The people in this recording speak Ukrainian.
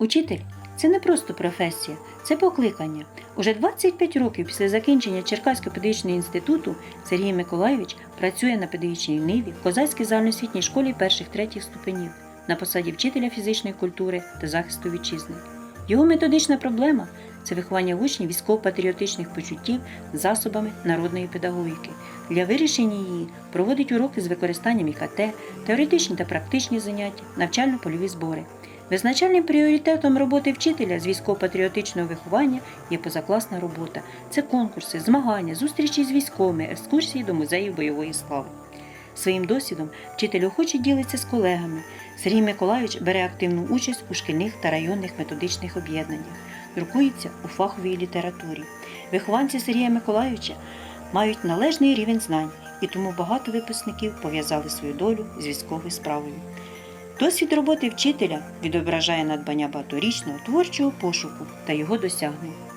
Учитель це не просто професія, це покликання. Уже 25 років після закінчення Черкаського педагогічного інституту Сергій Миколайович працює на педагогічній ниві в Козацькій загальноосвітній школі перших третіх ступенів на посаді вчителя фізичної культури та захисту вітчизни. Його методична проблема це виховання учнів військово-патріотичних почуттів засобами народної педагогіки. Для вирішення її проводить уроки з використанням ІКТ, теоретичні та практичні заняття, навчально-польові збори. Визначальним пріоритетом роботи вчителя з військово-патріотичного виховання є позакласна робота. Це конкурси, змагання, зустрічі з військовими, екскурсії до музеїв бойової слави. Своїм досвідом вчитель охоче ділиться з колегами. Сергій Миколайович бере активну участь у шкільних та районних методичних об'єднаннях, друкується у фаховій літературі. Вихованці Сергія Миколайовича мають належний рівень знань, і тому багато випускників пов'язали свою долю з військовою справою. Досвід роботи вчителя відображає надбання багаторічного творчого пошуку та його досягнень.